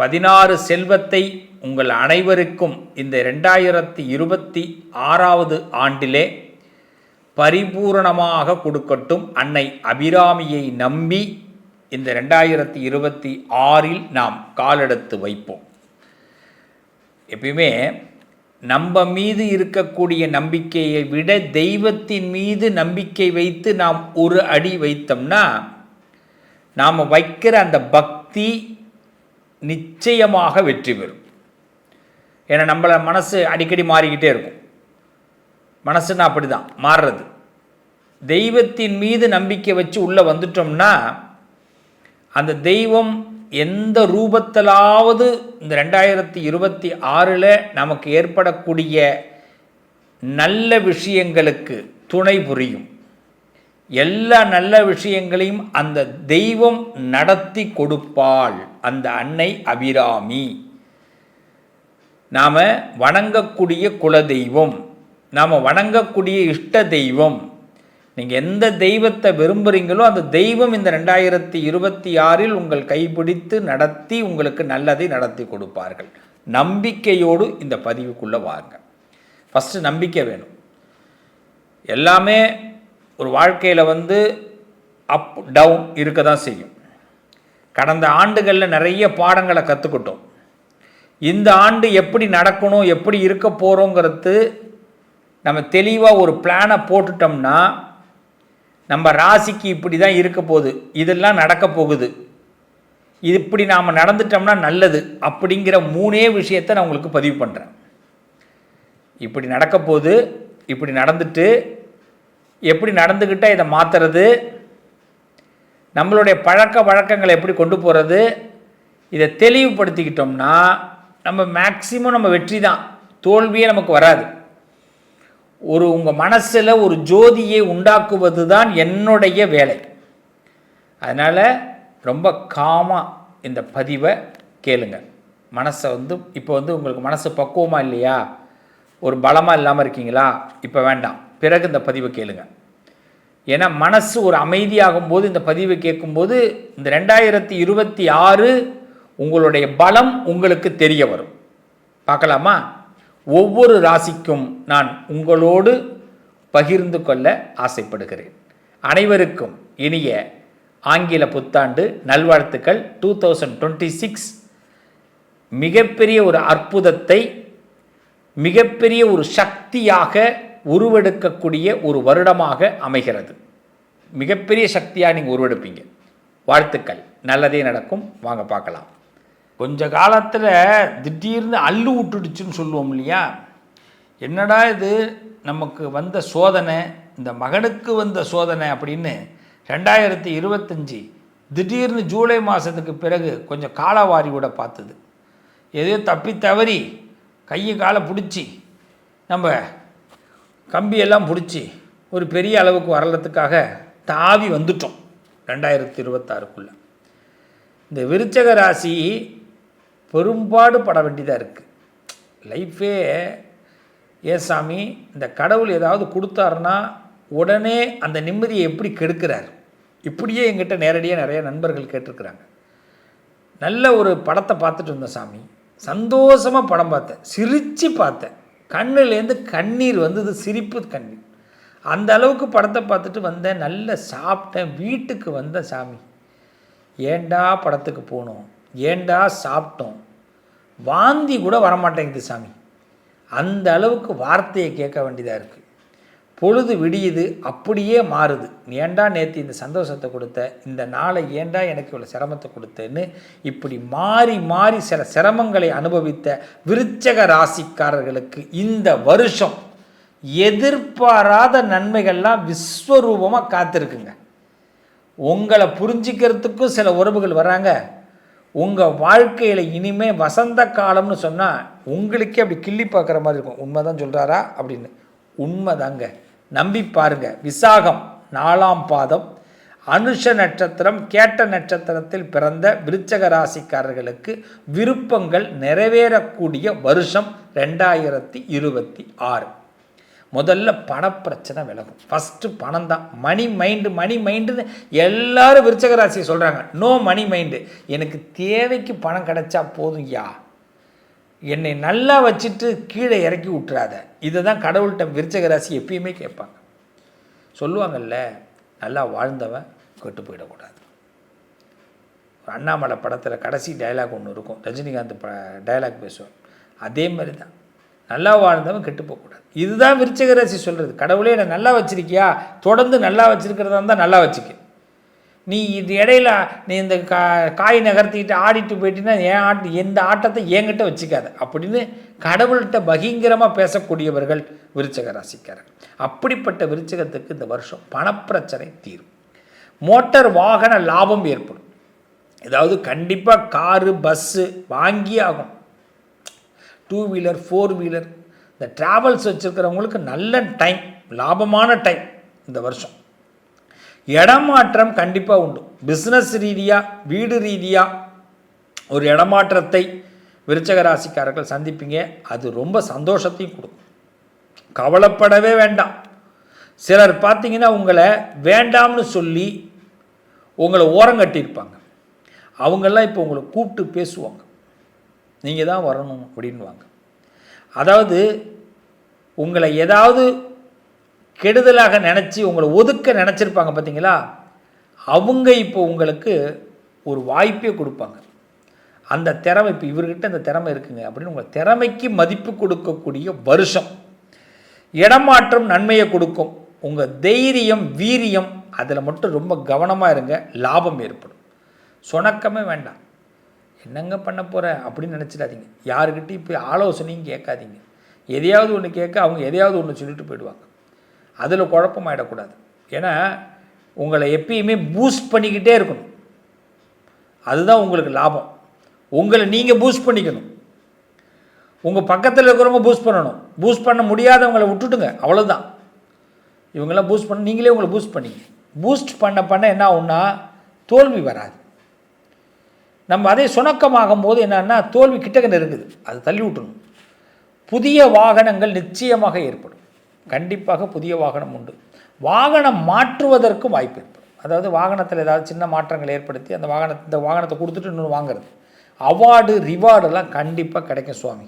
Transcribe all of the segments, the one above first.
பதினாறு செல்வத்தை உங்கள் அனைவருக்கும் இந்த ரெண்டாயிரத்தி இருபத்தி ஆறாவது ஆண்டிலே பரிபூரணமாக கொடுக்கட்டும். அன்னை அபிராமியை நம்பி இந்த ரெண்டாயிரத்தி இருபத்தி ஆறில் நாம் காலெடுத்து வைப்போம். எப்பயுமே நம்ம மீது இருக்கக்கூடிய நம்பிக்கையை விட தெய்வத்தின் மீது நம்பிக்கை வைத்து நாம் ஒரு அடி வைத்தோம்னா நாம் வைக்கிற அந்த பக்தி நிச்சயமாக வெற்றி பெறும். ஏன்னா நம்மளை மனசு அடிக்கடி மாறிக்கிட்டே இருக்கும். மனசுன்னா அப்படி தான் மாறுறது. தெய்வத்தின் மீது நம்பிக்கை வச்சு உள்ளே வந்துட்டோம்னா அந்த தெய்வம் எந்த ரூபத்திலாவது இந்த ரெண்டாயிரத்தி இருபத்தி ஆறில் நமக்கு ஏற்படக்கூடிய நல்ல விஷயங்களுக்கு துணை புரியும். எல்லா நல்ல விஷயங்களையும் அந்த தெய்வம் நடத்தி கொடுப்பாள். அந்த அன்னை அபிராமி. நாம் வணங்கக்கூடிய குலதெய்வம் நாம் வணங்கக்கூடிய இஷ்ட தெய்வம். நீங்கள் எந்த தெய்வத்தை விரும்புகிறீங்களோ அந்த தெய்வம் இந்த ரெண்டாயிரத்தி இருபத்தி ஆறில் உங்கள் கைப்பிடித்து நடத்தி உங்களுக்கு நல்லதை நடத்தி கொடுப்பார்கள். நம்பிக்கையோடு இந்த பதிவுக்குள்ளே வாருங்க. ஃபஸ்ட்டு நம்பிக்கை வேணும். எல்லாமே ஒரு வாழ்க்கையில் வந்து அப் டவுன் இருக்க தான் செய்யும். கடந்த ஆண்டுகளில் நிறைய பாடங்களை கற்றுக்கிட்டோம் இந்த ஆண்டு எப்படி நடக்கணும் எப்படி இருக்க போகிறோங்கிறது நம்ம தெளிவாக ஒரு பிளானை போட்டுட்டோம்னா நம்ம ராசிக்கு இப்படி தான் இருக்க போகுது. இதெல்லாம் நடக்க போகுது. இது இப்படி நாம் நடந்துட்டோம்னா நல்லது அப்படிங்கிற மூணே விஷயத்தை நான் உங்களுக்கு பதிவு பண்ணுறேன் இப்படி நடக்க போகுது இப்படி நடந்துட்டு எப்படி நடந்துக்கிட்டால் இதை மாற்றுறது நம்மளுடைய பழக்க வழக்கங்களை எப்படி கொண்டு போகிறது இதை தெளிவுபடுத்திக்கிட்டோம்னா நம்ம மேக்சிமம் நம்ம வெற்றி தான். தோல்வியே நமக்கு வராது. ஒரு உங்கள் மனசில் ஒரு ஜோதியை உண்டாக்குவது தான் என்னுடைய வேலை. அதனால் ரொம்ப காமாக இந்த பதிவை கேளுங்க. மனசை வந்து இப்போ வந்து உங்களுக்கு மனசு பக்குவமாக இல்லையா? ஒரு பலமாக இல்லாமல் இருக்கீங்களா? இப்போ வேண்டாம். பிறகு இந்த பதிவை கேளுங்கள் ஏன்னா மனசு ஒரு அமைதியாகும் போது இந்த பதிவை கேட்கும்போது இந்த ரெண்டாயிரத்தி இருபத்தி ஆறு உங்களுடைய பலம் உங்களுக்கு தெரிய வரும். பார்க்கலாமா? ஒவ்வொரு ராசிக்கும் நான் உங்களோடு பகிர்ந்து கொள்ள ஆசைப்படுகிறேன். அனைவருக்கும் இனிய ஆங்கில புத்தாண்டு நல்வாழ்த்துக்கள். டூ தௌசண்ட் டுவெண்ட்டி சிக்ஸ் மிகப்பெரிய ஒரு அற்புதத்தை மிகப்பெரிய ஒரு சக்தியாக உருவெடுக்கக்கூடிய ஒரு வருடமாக அமைகிறது. மிகப்பெரிய சக்தியாக நீங்கள் உருவெடுப்பீங்க. வாழ்த்துக்கள். நல்லதே நடக்கும். வாங்க பார்க்கலாம். கொஞ்ச காலத்தில் திடீர்னு அள்ளு விட்டுடுச்சுன்னு சொல்லுவோம் இல்லையா? என்னடா இது? நமக்கு வந்த சோதனை இந்த மகனுக்கு வந்த சோதனை அப்படின்னு ரெண்டாயிரத்தி இருபத்தஞ்சி திடீர்னு ஜூலை மாதத்துக்கு பிறகு கொஞ்சம் காலவாரி விட பார்த்தது. எதையோ தப்பி தவறி கையை காலை பிடிச்சி நம்ம கம்பியெல்லாம் பிடிச்சி ஒரு பெரிய அளவுக்கு வரலத்துக்காக தாவி வந்துட்டோம் ரெண்டாயிரத்தி இருபத்தாறுக்குள்ளே இந்த விருச்சக ராசி பெரும்பாடு பட வேண்டியதாக இருக்குது லைஃபே ஏ சாமி இந்த கடவுள் ஏதாவது கொடுத்தாருன்னா உடனே அந்த நிம்மதியை எப்படி கெடுக்கிறார்? இப்படியே எங்கிட்ட நேரடியாக நிறைய நண்பர்கள் கேட்டிருக்கிறாங்க. நல்ல ஒரு படத்தை பார்த்துட்டு இருந்தேன் சாமி. சந்தோஷமாக படம் பார்த்தேன். சிரித்து பார்த்தேன். கண்ணுலேருந்து கண்ணீர் வந்தது சிரிப்பு கண்ணீர். அந்த அளவுக்கு படத்தை பார்த்துட்டு வந்தேன். நல்ல சாப்பிட்டேன். வீட்டுக்கு வந்தேன் சாமி. ஏண்டா படத்துக்கு போனோம்? ஏண்டா சாப்பிட்டோம்? வாந்தி கூட வரமாட்டேங்குது சாமி. அந்த அளவுக்கு வார்த்தையை கேட்க வேண்டியதாக இருக்குது பொழுது விடியுது அப்படியே மாறுது. ஏண்டா நேற்று இந்த சந்தோஷத்தை கொடுத்த? இந்த நாளை ஏண்டா எனக்கு இவ்வளோ சிரமத்தை கொடுத்தேன்னு இப்படி மாறி மாறி சில சிரமங்களை அனுபவித்த விருச்சக ராசிக்காரர்களுக்கு இந்த வருஷம் எதிர்பாராத நன்மைகள்லாம் விஸ்வரூபமாக காத்திருக்குங்க. உங்களை புரிஞ்சிக்கிறதுக்கும் சில உறவுகள் வராங்க. உங்கள் வாழ்க்கையில் இனிமே வசந்த காலம்னு சொன்னால் உங்களுக்கே அப்படி கிள்ளி பார்க்குற மாதிரி இருக்கும். உண்மை தான் சொல்கிறாரா அப்படின்னு. உண்மைதாங்க. நம்பி பாருங்க. விசாகம் நாலாம் பாதம். அனுஷ நட்சத்திரம் கேட்ட நட்சத்திரத்தில் பிறந்த விருச்சக ராசிக்காரர்களுக்கு விருப்பங்கள் நிறைவேறக்கூடிய வருஷம் ரெண்டாயிரத்தி இருபத்தி ஆறு. முதல்ல பணப்பிரச்சனை விலகும். ஃபஸ்ட்டு பணம் தான். மணி மைண்டு மணி மைண்டுன்னு எல்லாரும் விருச்சக ராசியை சொல்கிறாங்க நோ மணி மைண்டு எனக்கு தேவைக்கு பணம் கிடைச்சா போதும் யா? என்னை நல்லா வச்சுட்டு கீழே இறக்கி விட்டுறாத. இதை தான் கடவுள்கிட்ட விருச்சக ராசி எப்பயுமே கேட்பாங்க. சொல்லுவாங்கல்ல நல்லா வாழ்ந்தவன் கெட்டு போயிடக்கூடாது. அண்ணாமலை படத்தில் கடைசி டயலாக் ஒன்று இருக்கும். ரஜினிகாந்த் ப டயலாக் பேசுவார். அதே மாதிரி தான் நல்லா வாழ்ந்தவன் கெட்டு போகக்கூடாது. இதுதான் விருச்சக ராசி சொல்கிறது கடவுளே என்னை நல்லா வச்சுருக்கியா? தொடர்ந்து நல்லா வச்சுருக்கிறதா இருந்தால் நல்லா வச்சுக்க. நீ இது இடையில நீ இந்த கா காய் நகர்த்திக்கிட்டு ஆடிட்டு போயிட்டீங்கன்னா என் ஆட்டு எந்த ஆட்டத்தை என்கிட்ட வச்சுக்காத. அப்படின்னு கடவுள்கிட்ட பகிங்கரமாக பேசக்கூடியவர்கள் விருச்சக ராசிக்காரர்கள். அப்படிப்பட்ட விருச்சகத்துக்கு இந்த வருஷம் பணப்பிரச்சனை தீரும். மோட்டார் வாகன லாபம் ஏற்படும். ஏதாவது கண்டிப்பாக காரு பஸ்ஸு வாங்கி ஆகும் டூ வீலர் ஃபோர் வீலர் இந்த ட்ராவல்ஸ் வச்சுருக்கிறவங்களுக்கு நல்ல டைம் லாபமான டைம் இந்த வருஷம். இடமாற்றம் கண்டிப்பாக உண்டு. பிஸ்னஸ் ரீதியாக வீடு ரீதியாக ஒரு இடமாற்றத்தை விருச்சக ராசிக்காரர்கள் சந்திப்பீங்க. அது ரொம்ப சந்தோஷத்தையும் கொடுக்கும். கவலைப்படவே வேண்டாம். சிலர் பார்த்தீங்கன்னா உங்களை வேண்டாம்னு சொல்லி உங்களை ஓரங்கட்டியிருப்பாங்க அவங்கெல்லாம் இப்போ உங்களை கூப்பிட்டு பேசுவாங்க. நீங்கள் தான் வரணும் அப்படின்வாங்க அதாவது உங்களை ஏதாவது கெடுதலாக நினச்சி உங்களை ஒதுக்க நினச்சிருப்பாங்க பார்த்தீங்களா அவங்க இப்போ உங்களுக்கு ஒரு வாய்ப்பே கொடுப்பாங்க. அந்த திறமை இப்போ இவர்கிட்ட அந்த திறமை இருக்குங்க அப்படின்னு உங்கள் திறமைக்கு மதிப்பு கொடுக்கக்கூடிய வருஷம். இடமாற்றம் நன்மையை கொடுக்கும். உங்கள் தைரியம் வீரியம் அதில் மட்டும் ரொம்ப கவனமாக இருங்க. லாபம் ஏற்படும். சுணக்கமே வேண்டாம். என்னங்க பண்ண போகிற அப்படின்னு நினச்சிடாதீங்க. யாருக்கிட்டையும் இப்போ ஆலோசனையும் கேட்காதீங்க. எதையாவது ஒன்று கேட்க அவங்க எதையாவது ஒன்று சொல்லிட்டு போயிடுவாங்க. அதில் குழப்பமாயிடக்கூடாது. ஏன்னா உங்களை எப்பயுமே பூஸ்ட் பண்ணிக்கிட்டே இருக்கணும். அதுதான் உங்களுக்கு லாபம். உங்களை நீங்கள் பூஸ்ட் பண்ணிக்கணும். உங்கள் பக்கத்தில் இருக்கிறவங்க பூஸ்ட் பண்ணணும். பூஸ்ட் பண்ண முடியாதவங்களை விட்டுட்டுங்க அவ்வளோதான் இவங்கெல்லாம் பூஸ்ட் பண்ண நீங்களே உங்களை பூஸ்ட் பண்ணிங்க. பூஸ்ட் பண்ண பண்ண என்ன ஆகும்னா தோல்வி வராது. நம்ம அதே சுணக்கமாகும் போது என்னன்னா தோல்வி கிட்டக்க நெருங்குது அது தள்ளி விட்டுணும் புதிய வாகனங்கள் நிச்சயமாக ஏற்படும். கண்டிப்பாக புதிய வாகனம் உண்டு. வாகனம் மாற்றுவதற்கும் வாய்ப்பு ஏற்படும் அதாவது வாகனத்தில் ஏதாவது சின்ன மாற்றங்கள் ஏற்படுத்தி அந்த வாகனத்தை இந்த வாகனத்தை கொடுத்துட்டு இன்னொன்று வாங்குறது. அவார்டு ரிவார்டெல்லாம் கண்டிப்பாக கிடைக்கும் சுவாமி.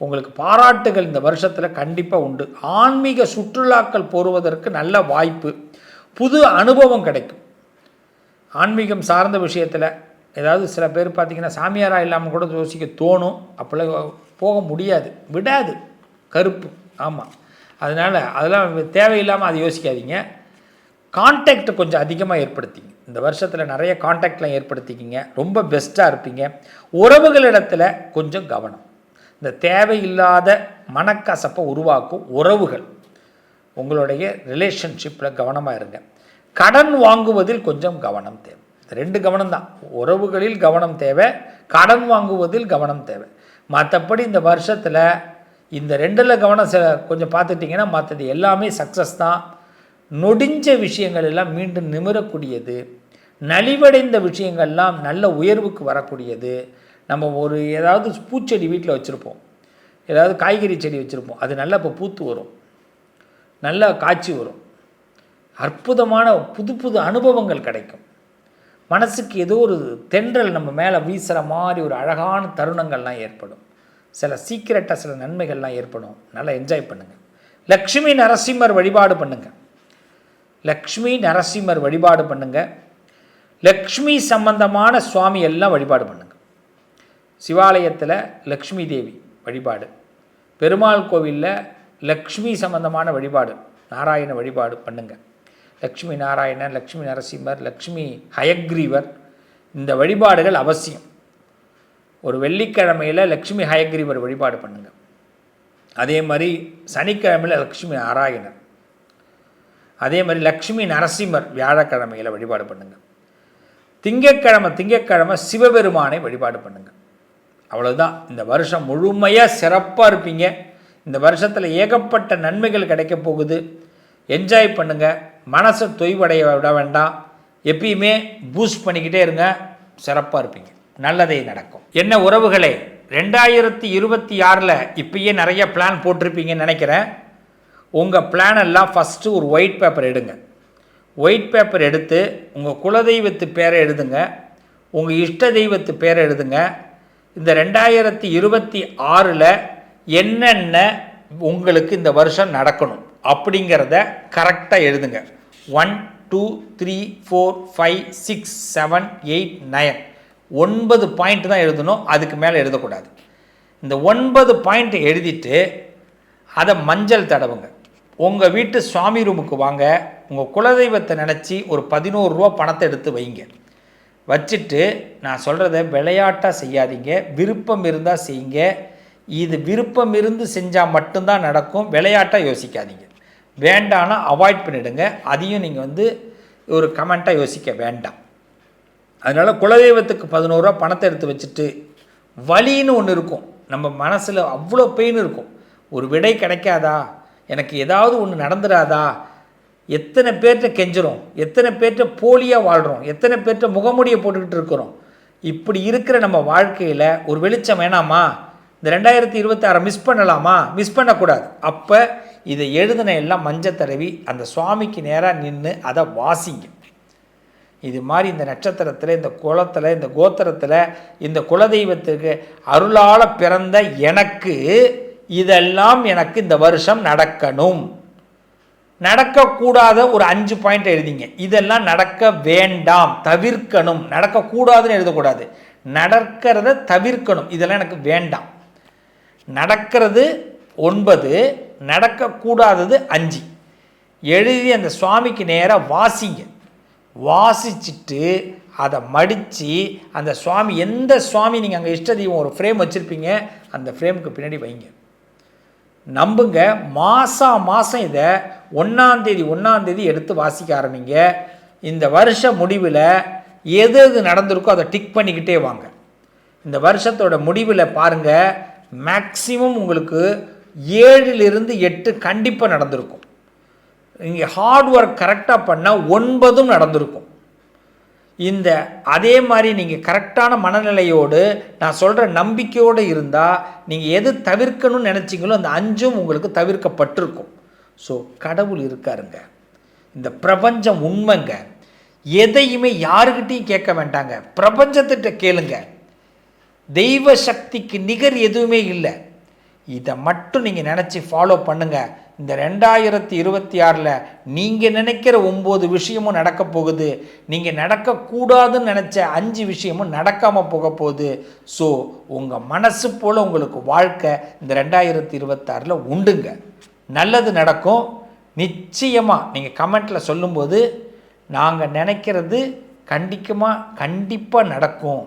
உங்களுக்கு பாராட்டுகள் இந்த வருஷத்தில் கண்டிப்பாக உண்டு. ஆன்மீக சுற்றுலாக்கள் போடுவதற்கு நல்ல வாய்ப்பு. புது அனுபவம் கிடைக்கும். ஆன்மீகம் சார்ந்த விஷயத்தில் ஏதாவது சில பேர் பார்த்திங்கன்னா சாமியாராக இல்லாமல் கூட யோசிக்க தோணும். அப்போல்லாம் போக முடியாது. விடாது. கருப்பு. ஆமாம் அதனால் அதெல்லாம் தேவையில்லாமல் அதை யோசிக்காதீங்க. கான்டாக்ட் கொஞ்சம் அதிகமாக ஏற்படுத்திங்க. இந்த வருஷத்தில் நிறைய கான்டாக்ட்லாம் ஏற்படுத்திக்கிங்க. ரொம்ப பெஸ்ட்டாக இருப்பீங்க. உறவுகளிடத்தில் கொஞ்சம் கவனம். இந்த தேவையில்லாத மனக்கசப்பை உருவாக்கும் உறவுகள். உங்களுடைய ரிலேஷன்ஷிப்பில் கவனமாக இருங்க. கடன் வாங்குவதில் கொஞ்சம் கவனம் தேவை. ரெண்டு கவனம் தான். உறவுகளில் கவனம் தேவை. கடன் வாங்குவதில் கவனம் தேவை. மற்றபடி இந்த வருஷத்தில் இந்த ரெண்டில் கவனம் செ கொஞ்சம் பார்த்துட்டிங்கன்னா மற்றது எல்லாமே சக்ஸஸ் தான். நொடிஞ்ச விஷயங்கள் எல்லாம் மீண்டும் நிமிரக்கூடியது. நலிவடைந்த விஷயங்கள்லாம் நல்ல உயர்வுக்கு வரக்கூடியது. நம்ம ஒரு ஏதாவது பூச்செடி வீட்டில் வச்சுருப்போம். ஏதாவது காய்கறி செடி வச்சுருப்போம். அது நல்லா இப்போ பூத்து வரும். நல்லா காய்ச்சி வரும். அற்புதமான புது புது அனுபவங்கள் கிடைக்கும். மனசுக்கு ஏதோ ஒரு தென்றல் நம்ம மேலே வீசுகிற மாதிரி ஒரு அழகான தருணங்கள்லாம் ஏற்படும். சில சீக்கிரட்டாக சில நன்மைகள்லாம் ஏற்படும். நல்லா என்ஜாய் பண்ணுங்கள் லக்ஷ்மி நரசிம்மர் வழிபாடு பண்ணுங்கள் லக்ஷ்மி நரசிம்மர் வழிபாடு பண்ணுங்கள் லக்ஷ்மி சம்பந்தமான சுவாமி எல்லாம் வழிபாடு பண்ணுங்கள் சிவாலயத்தில் லக்ஷ்மி தேவி வழிபாடு. பெருமாள் கோவிலில் லக்ஷ்மி சம்பந்தமான வழிபாடு நாராயண வழிபாடு பண்ணுங்கள் லக்ஷ்மி நாராயணன் லக்ஷ்மி நரசிம்மர் லக்ஷ்மி ஹயக்ரீவர் இந்த வழிபாடுகள் அவசியம். ஒரு வெள்ளிக்கிழமையில் லக்ஷ்மி ஹயக்ரீவர் வழிபாடு பண்ணுங்கள் அதே மாதிரி சனிக்கிழமையில் லக்ஷ்மி நாராயணர். அதே மாதிரி லக்ஷ்மி நரசிம்மர் வியாழக்கிழமையில் வழிபாடு பண்ணுங்கள் திங்கக்கிழமை திங்கக்கிழமை சிவபெருமானை வழிபாடு பண்ணுங்கள் அவ்வளோதான் இந்த வருஷம் முழுமையாக சிறப்பாக இருப்பீங்க. இந்த வருஷத்தில் ஏகப்பட்ட நன்மைகள் கிடைக்க போகுது. என்ஜாய் பண்ணுங்கள் மனசை தொய்வடைய விட வேண்டாம். எப்பயுமே பூஸ்ட் பண்ணிக்கிட்டே இருங்க. சிறப்பாக இருப்பீங்க. நல்லதே நடக்கும். என்ன உறவுகளே ரெண்டாயிரத்தி இருபத்தி ஆறில் இப்பயே நிறைய பிளான் போட்டிருப்பீங்கன்னு நினைக்கிறேன். உங்கள் பிளான் எல்லாம் ஃபஸ்ட்டு ஒரு ஒயிட் பேப்பர் எடுங்க. ஒயிட் பேப்பர் எடுத்து உங்கள் குலதெய்வத்து பேரை எழுதுங்க. உங்கள் இஷ்ட தெய்வத்து பேரை எழுதுங்க. இந்த ரெண்டாயிரத்தி இருபத்தி ஆறில் என்னென்ன உங்களுக்கு இந்த வருஷம் நடக்கணும் அப்படிங்கிறத கரெக்டாக எழுதுங்க. One two three four five six seven eight nine ஒன்பது பாயிண்ட் தான் எழுதணும் அதுக்கு மேலே எழுதக்கூடாது. இந்த ஒன்பது பாயிண்ட் எழுதிட்டு அதை மஞ்சள் தடவுங்க. உங்கள் வீட்டு சுவாமி ரூமுக்கு வாங்க உங்கள் குலதெய்வத்தை நினச்சி ஒரு பதினோரு ரூபா பணத்தை எடுத்து வைங்க. வச்சுட்டு நான் சொல்கிறத விளையாட்டாக செய்யாதீங்க விருப்பம் இருந்தால் செய்யுங்க. இது விருப்பம் இருந்து செஞ்சால் மட்டும்தான் நடக்கும் விளையாட்டாக யோசிக்காதீங்க. வேண்டான்னா அவாய்ட் பண்ணிவிடுங்க அதையும் நீங்கள் வந்து ஒரு கமெண்ட்டாக யோசிக்க வேண்டாம். அதனால் குலதெய்வத்துக்கு பதினோருவா பணத்தை எடுத்து வச்சுட்டு வலின்னு ஒன்று இருக்கும். நம்ம மனசில் அவ்வளோ பெயின் இருக்கும். ஒரு விடை கிடைக்காதா? எனக்கு ஏதாவது ஒன்று நடந்துடாதா எத்தனை பேர்கிட்ட கெஞ்சுறோம்? எத்தனை பேர்கிட்ட போலியாக வாழ்கிறோம் எத்தனை பேர்கிட்ட முகமுடியை போட்டுக்கிட்டு இருக்கிறோம்? இப்படி இருக்கிற நம்ம வாழ்க்கையில் ஒரு வெளிச்சம் வேணாமா? இந்த ரெண்டாயிரத்தி இருபத்தாறை மிஸ் பண்ணலாமா? மிஸ் பண்ணக்கூடாது. அப்போ இதை எழுதின எல்லாம் மஞ்சள் தடவி அந்த சுவாமிக்கு நேராக நின்று அதை வாசிங்க. இது மாதிரி இந்த நட்சத்திரத்தில் இந்த குளத்தில் இந்த கோத்திரத்தில் இந்த குலதெய்வத்துக்கு அருளால் பிறந்த எனக்கு இதெல்லாம் எனக்கு இந்த வருஷம் நடக்கணும். நடக்கக்கூடாத ஒரு அஞ்சு பாயிண்ட் எழுதிங்க. இதெல்லாம் நடக்க வேண்டாம் தவிர்க்கணும். நடக்கக்கூடாதுன்னு எழுதக்கூடாது. நடக்கிறத தவிர்க்கணும். இதெல்லாம் எனக்கு வேண்டாம். நடக்கிறது ஒன்பது நடக்கக்கூடாதது அஞ்சு. எழுதி அந்த சுவாமிக்கு நேராக வாசிங்க. வாசிச்சுட்டு அதை மடித்து அந்த சுவாமி எந்த சுவாமி நீங்கள் அங்கே இஷ்ட தெய்வம் ஒரு ஃப்ரேம் வச்சுருப்பீங்க அந்த ஃப்ரேமுக்கு பின்னாடி வைங்க. நம்புங்க மாதம் மாதம் இதை ஒன்றாந்தேதி ஒன்றாந்தேதி எடுத்து வாசிக்க ஆரம்பிங்க. இந்த வருஷ முடிவில் எது எது நடந்திருக்கோ அதை டிக் பண்ணிக்கிட்டே வாங்க. இந்த வருஷத்தோட முடிவில் பாருங்கள் மேக்சிமம் உங்களுக்கு ஏழிலிருந்து எட்டு கண்டிப்பாக நடந்திருக்கும். இங்கே ஹார்ட் ஒர்க் கரெக்டாக பண்ணால் ஒன்பதும் நடந்திருக்கும். இந்த அதே மாதிரி நீங்கள் கரெக்டான மனநிலையோடு நான் சொல்கிற நம்பிக்கையோடு இருந்தால் நீங்கள் எது தவிர்க்கணும்னு நினச்சிங்களோ அந்த அஞ்சும் உங்களுக்கு தவிர்க்கப்பட்டிருக்கும். ஸோ கடவுள் இருக்காருங்க. இந்த பிரபஞ்சம் உண்மைங்க. எதையுமே யாருக்கிட்டையும் கேட்க வேண்டாங்க. பிரபஞ்சத்திட்ட கேளுங்க. தெய்வ சக்திக்கு நிகர் எதுவுமே இல்லை. இதை மட்டும் நீங்கள் நினச்சி ஃபாலோ பண்ணுங்கள் இந்த ரெண்டாயிரத்தி இருபத்தி ஆறில் நீங்கள் நினைக்கிற ஒம்பது விஷயமும் நடக்க போகுது. நீங்கள் நடக்கக்கூடாதுன்னு நினச்ச அஞ்சு விஷயமும் நடக்காமல் போக போகுது. ஸோ உங்கள் மனசு போல் உங்களுக்கு வாழ்க்கை இந்த ரெண்டாயிரத்தி இருபத்தாறில் உண்டுங்க. நல்லது நடக்கும். நிச்சயமாக நீங்கள் கமெண்ட்டில் சொல்லும்போது நாங்கள் நினைக்கிறது கண்டிக்கமாக கண்டிப்பாக நடக்கும்.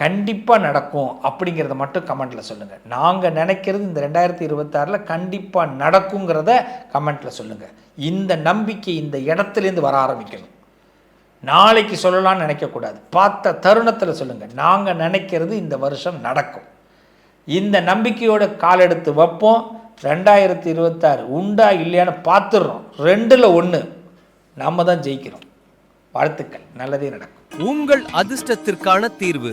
கண்டிப்பாக நடக்கும் அப்படிங்கிறத மட்டும் கமெண்ட்டில் சொல்லுங்கள் நாங்கள் நினைக்கிறது இந்த ரெண்டாயிரத்தி இருபத்தாறில் கண்டிப்பாக நடக்குங்கிறத கமெண்ட்டில் சொல்லுங்கள் இந்த நம்பிக்கை இந்த இடத்துலேருந்து வர ஆரம்பிக்கணும். நாளைக்கு சொல்லலாம்னு நினைக்கக்கூடாது பார்த்த தருணத்தில் சொல்லுங்கள் நாங்கள் நினைக்கிறது இந்த வருஷம் நடக்கும். இந்த நம்பிக்கையோட கால் எடுத்து வைப்போம். ரெண்டாயிரத்தி இருபத்தாறு உண்டா இல்லையான்னு பார்த்துடுறோம். ரெண்டில் ஒன்று நம்ம தான் ஜெயிக்கிறோம். வாழ்த்துக்கள். நல்லதே நடக்கும். உங்கள் அதிர்ஷ்டத்திற்கான தீர்வு